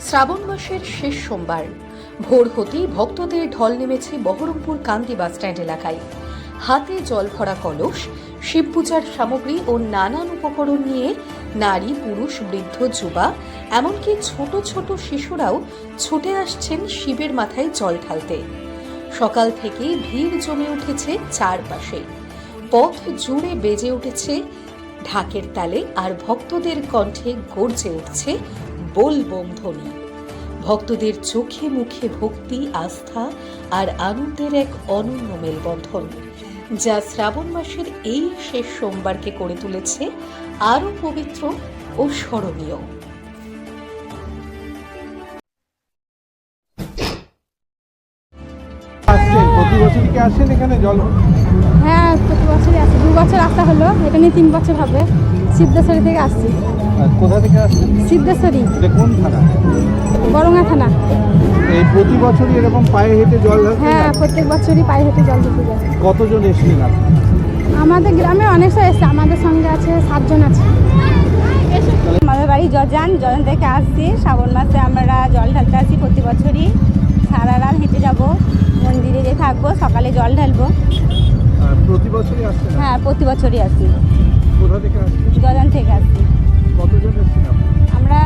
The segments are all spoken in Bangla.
শ্রাবণ মাসের শেষ সোমবার। ভোর হতেই ভক্তদের ঢল নেমেছে বহরমপুর কান্দি বাসস্ট্যান্ড এলাকায়। হাতে জল ভরা কলস, শিব পূজার সামগ্রী ও নানান উপকরণ নিয়ে নারী, পুরুষ, বৃদ্ধ, যুবা, এমনকি ছোট ছোট শিশুরাও ছুটে আসছেন শিবের মাথায় জল ঢালতে। সকাল থেকে ভিড় জমে উঠেছে চারপাশে। পথ জুড়ে বেজে উঠেছে ঢাকের তালে আর ভক্তদের কণ্ঠে গর্জে উঠছে বোল বোম ধ্বনি ভক্তদের চোখে মুখে ভক্তি আস্থা আর আনন্দের এক অনন্য মেলবন্ধন যা শ্রাবণ মাসের এই শেষ সোমবারকে করে তুলেছে আরও পবিত্র ও স্মরণীয়। আসছেন? প্রতি বছরই কি আসেন এখানে জল? হ্যাঁ প্রতি বছরই আসছি দু বছর আসা হলো এটা নিয়ে তিন বছর হবে। সিদ্ধেশ্বরী থেকে আসছি। কোথা থেকে আসছেন? সিদ্ধেশ্বরী। কোন থানা? বরঙ্গা থানা। এই প্রতি বছরই এরকম পায়ে হেঁটে জল হ্যাঁ প্রত্যেক বছরই পায়ে হেঁটে জল দিতে যায়। কতজন এসেছিলেন আমাদের গ্রামে অনেক সব এসছে আমাদের সঙ্গে আছে সাতজন আছে। আমাদের বাড়ি জজান জজান থেকে আসছি। শ্রাবণ মাসে আমরা জল ঢালতে আসি প্রতি বছরই। সারা রাত হেঁটে যাব মন্দিরে যে থাকব সকালে জল ঢালবো। প্রতি বছরই আসছেন? হ্যাঁ প্রতি বছরই আসি। কোথা থেকে জজান থেকে আসছি কতজন আমরা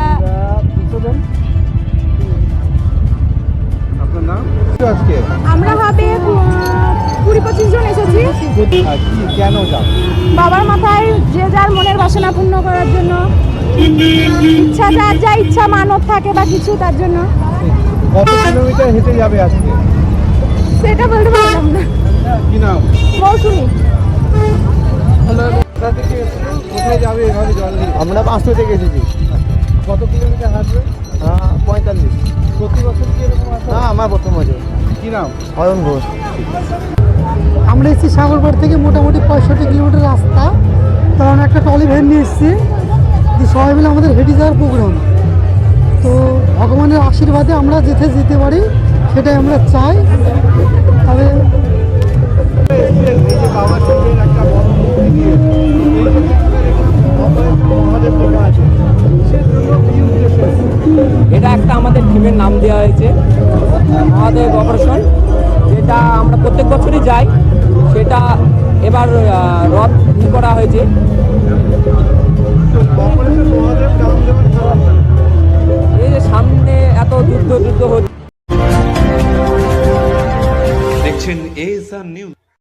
আপনার নাম? আজকে? আমরা হবে কুড়ি পঁচিশ জন এসেছি। কেন বাবার মাথায় যে যার মনের বাসনা পূর্ণ করার জন্য। ইচ্ছা যার যা ইচ্ছা মানব থাকে বা কিছু তার জন্য। কত কিলোমিটার হেঁটে যাবে আজকে? সেটা বলতে পারলাম না। কি নাম? মৌসুমি? কোথায় যাবে এভাবে জল নিয়ে আমরা পাঁচশো থেকে এসেছি। কত কিলোমিটার হাঁটবে? হ্যাঁ পঁয়তাল্লিশ। প্রতি বছর কি এরকম না আমার প্রথম বছর। কি নাম? অয়ন ঘোষ। আমরা এসেছি সাগরপাড় থেকে মোটামুটি পঁয়ষট্টি কিলোমিটার রাস্তা। তখন একটা টলি ভ্যান নিয়ে এসেছি। সবাই মিলে আমাদের হেঁটে যাওয়ার প্রোগ্রাম তো ভগবানের আশীর্বাদে আমরা যেতে যেতে পারি সেটাই আমরা চাই। একটা আমাদের টিমের নাম দেওয়া হয়েছে আমাদের অপারেশন, যেটা আমরা প্রত্যেক বছরই যাই। সেটা এবার রথ করা হয়েছে। মহাদেব এই যে সামনে এত যুদ্ধ যুদ্ধ হচ্ছে। দেখছেন এস আর নিউজ